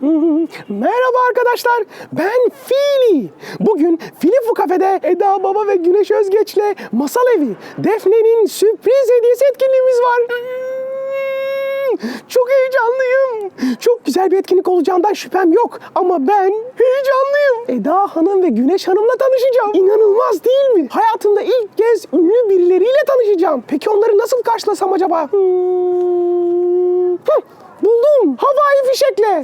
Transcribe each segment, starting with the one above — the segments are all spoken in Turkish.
Merhaba arkadaşlar, ben Fili. Bugün Filifu Kafe'de Eda Baba ve Güneş Özgeç'le Masal Evi, Defne'nin sürpriz hediyesi etkinliğimiz var. Çok heyecanlıyım. Çok güzel bir etkinlik olacağından şüphem yok. Ama ben heyecanlıyım. Eda Hanım ve Güneş Hanım'la tanışacağım. İnanılmaz değil mi? Hayatımda ilk kez ünlü birileriyle tanışacağım. Peki onları nasıl karşılasam acaba? Hmm. Hıh, buldum. Fişekle.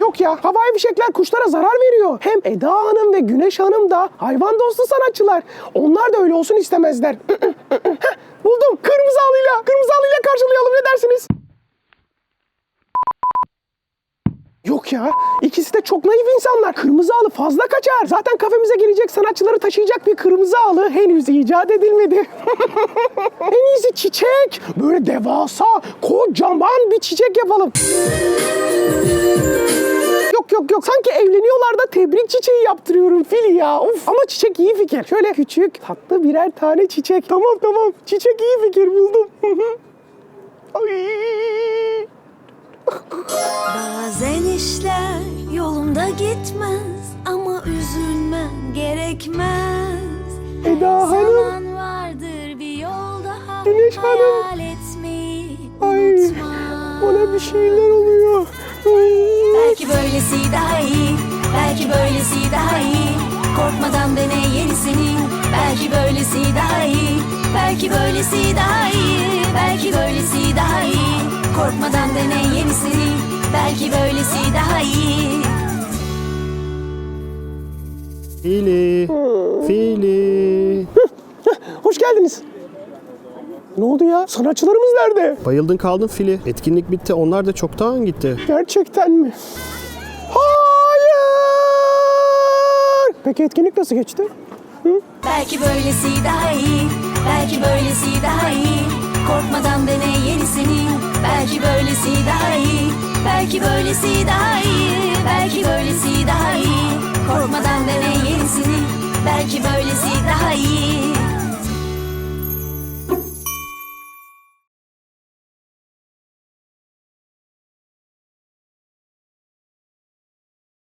Yok ya, havai fişekler kuşlara zarar veriyor. Hem Eda Hanım ve Güneş Hanım da hayvan dostu sanatçılar. Onlar da öyle olsun istemezler. Heh, buldum. Kırmızı halıyla, kırmızı halıyla karşılayalım ne dersiniz? Yok ya, ikisi de çok naif insanlar. Kırmızı halı fazla kaçar. Zaten kafemize gelecek sanatçıları taşıyacak bir kırmızı halı henüz icat edilmedi. en iyisi çiçek. Böyle devasa, kocaman bir çiçek yapalım. Yok yok yok sanki evleniyorlar da tebrik çiçeği yaptırıyorum Fili ya. Of ama çiçek iyi fikir. Şöyle küçük tatlı birer tane çiçek. Tamam tamam çiçek iyi fikir buldum. Ay. İşler yolunda gitmez ama üzülmen gerekmez. Eda Her Hanım. zaman vardır bir yol daha Güneş Hanım. hayal etmeyi Ay unutma. bana bir şeyler oluyor. Ay. Belki böylesi daha iyi, belki böylesi daha iyi. Korkmadan dene yenisini, belki böylesi daha iyi. Belki böylesi daha iyi, belki böylesi daha iyi. Korkmadan dene yenisini, belki böylesi daha iyi. Fili, Fili. Hoş geldiniz. Ne oldu ya? Sanatçılarımız nerede? Bayıldın kaldın Fili. Etkinlik bitti. Onlar da çoktan gitti. Gerçekten mi? Hayır! Peki etkinlik nasıl geçti? Belki böylesi daha iyi, belki böylesi daha iyi. Korkmadan dene yenisini, belki böylesi daha iyi. Belki böylesi daha iyi, belki böylesi daha iyi. Korkmadan dene yenisini, belki böylesi daha iyi.